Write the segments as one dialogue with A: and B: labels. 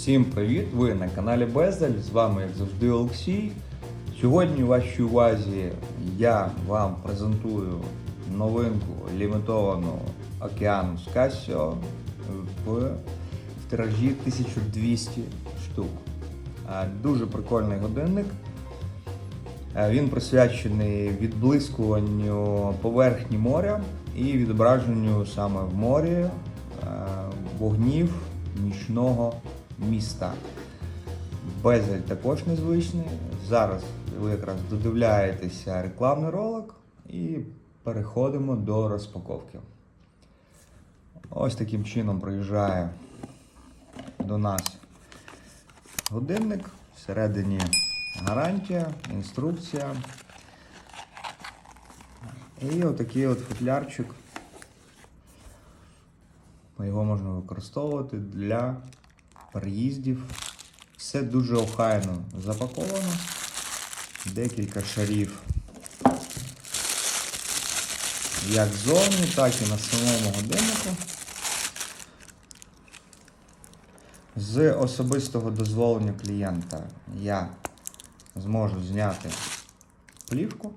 A: Всім привіт! Ви на каналі Безель. З вами, як завжди, Олексій. Сьогодні у вашій увазі я вам презентую новинку лімітовану Океанус Casio в, в тиражі 1200 штук. Дуже прикольний годинник. Він присвячений відблискуванню поверхні моря і відображенню саме в морі вогнів нічного міста. Безель також незвичний. Зараз ви якраз додивляєтеся рекламний ролик і переходимо до розпаковки. Ось таким чином приїжджає до нас годинник. Всередині гарантія, інструкція. І отакий от футлярчик. Його можна використовувати для переїздів. Все дуже охайно запаковано. Декілька шарів як ззовні, так і на самому годиннику. З особистого дозволення клієнта я зможу зняти плівку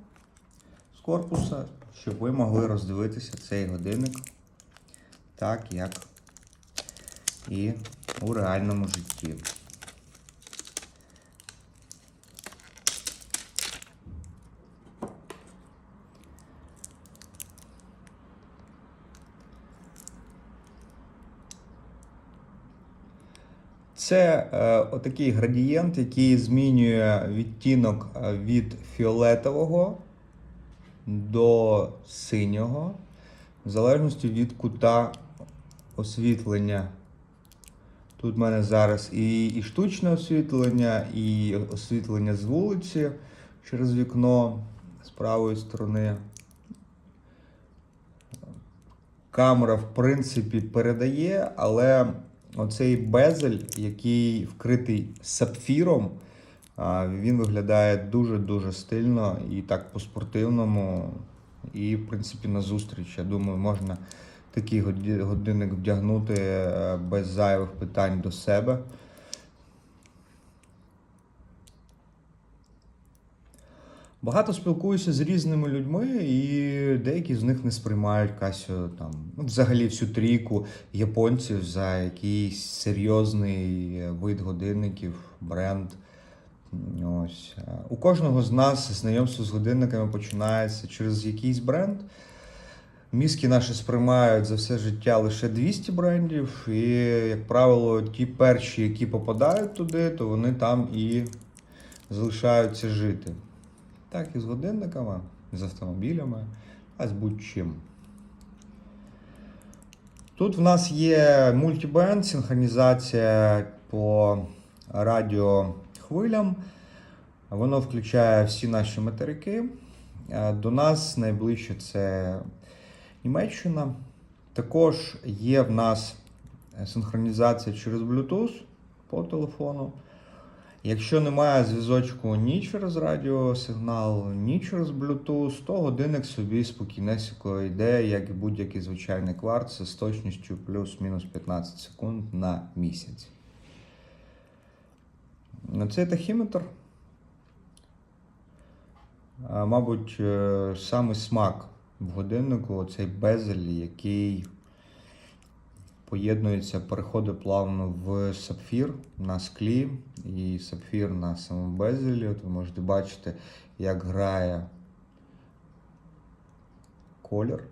A: з корпуса, щоб ви могли роздивитися цей годинник так, як і у реальному житті. Це е, отакий градієнт, який змінює відтінок е, від фіолетового до синього, в залежності від кута освітлення. Тут в мене зараз і, і штучне освітлення, і освітлення з вулиці через вікно з правої сторони. Камера, в принципі, передає, але оцей безель, який вкритий сапфіром, він виглядає дуже-дуже стильно і так по-спортивному. І, в принципі, на зустріч, я думаю, можна такий годинник вдягнути е, без зайвих питань до себе. Багато спілкуюся з різними людьми, і деякі з них не сприймають Casio там, ну, взагалі всю трійку японців за якийсь серйозний вид годинників, бренд. Ось. Е, У кожного з нас знайомство з годинниками починається через якийсь бренд. Мізки наші сприймають за все життя лише 200 брендів, і, як правило, ті перші, які попадають туди, то вони там і залишаються жити. Так і з годинниками, з автомобілями, а з будь-чим. Тут в нас є мультибенд, синхронізація по радіохвилям. Воно включає всі наші материки. Е, До нас найближче це Німеччина. Також є в нас синхронізація через Bluetooth по телефону. Якщо немає зв'язочку ні через радіосигнал, ні через Bluetooth, то годинник собі спокійнесіко йде, як і будь-який звичайний кварц з точністю плюс-мінус 15 секунд на місяць. Цей тахіметр, мабуть, е, саме смак в годиннику цей безель, який поєднується, переходить плавно в сапфір на склі і сапфір на самому безелі. От ви можете бачити, як грає колір.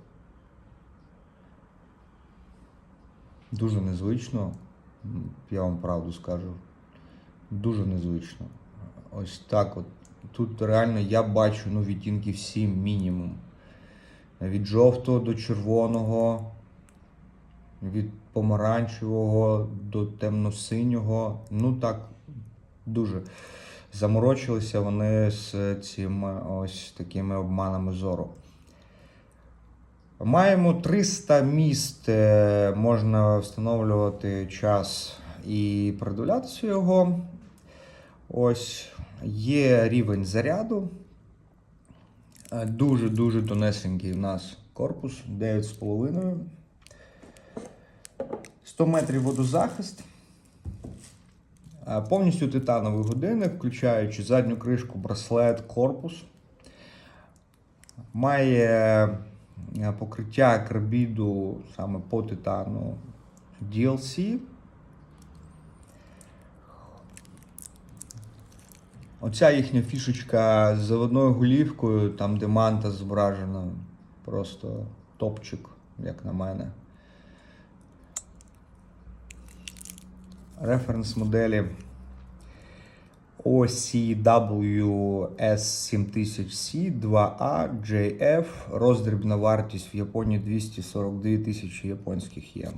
A: Дуже незвично, я вам правду скажу. Дуже незвично. Ось так от. Тут реально я бачу ну, відтінків 7 мінімум. Від жовтого до червоного, від помаранчевого до темно-синього. Ну так, дуже заморочилися вони з цими ось такими обманами зору. Маємо 300 міст, е, можна встановлювати час і продивлятися його. Ось є рівень заряду. Дуже-дуже тонесенький у нас корпус 9,5. 100 метрів водозахист. Е, Повністю титановий годинник, включаючи задню кришку, браслет, корпус. Має е, покриття карбіду саме по титану DLC. Оця їхня фішечка з заводною голівкою, там де манта зображена, просто топчик, як на мене. Референс моделі OCWS7000C 2A JF. Роздрібна вартість в Японії 242 тисячі японських єн.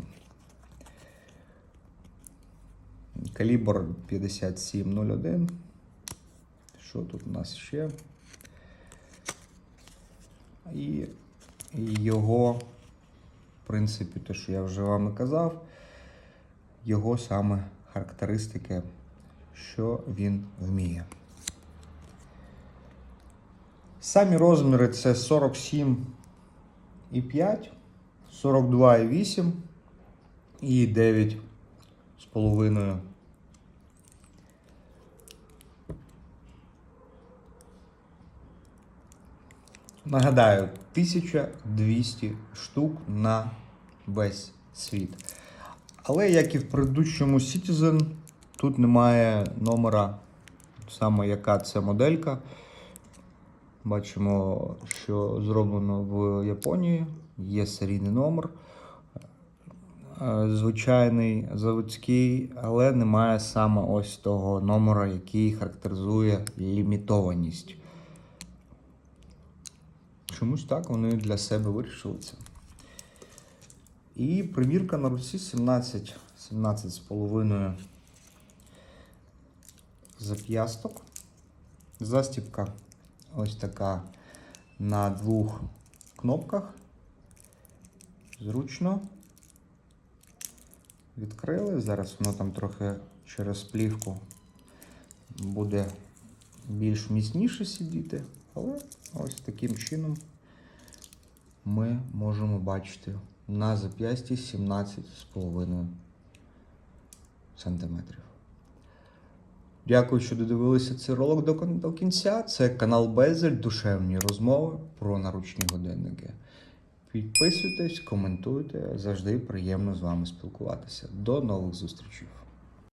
A: Калібр 5701. Що тут у нас ще? І його, в принципі, те, що я вже вам і казав, його саме характеристики, що він вміє. Самі розміри це 47,5, 42,8 і 9 Нагадаю, 1200 штук на весь світ. Але як і в предыдущому Citizen, тут немає номера, саме яка це моделька. Бачимо, що зроблено в Японії. Є серійний номер. Е, Звичайний заводський, але немає саме ось того номера, який характеризує лімітованість. Чомусь так вони для себе вирішили це. І примірка на руці 17, 17 з половиною зап'ясток. Застібка ось така на двох кнопках. Зручно. Відкрили. Зараз воно там трохи через плівку буде більш міцніше сидіти, але ось таким чином ми можемо бачити на зап'ясті 17,5 сантиметрів. Дякую, що додивилися цей ролик до кінця. Це канал Безель, душевні розмови про наручні годинники. Підписуйтесь, коментуйте, завжди приємно з вами спілкуватися. До нових зустрічей!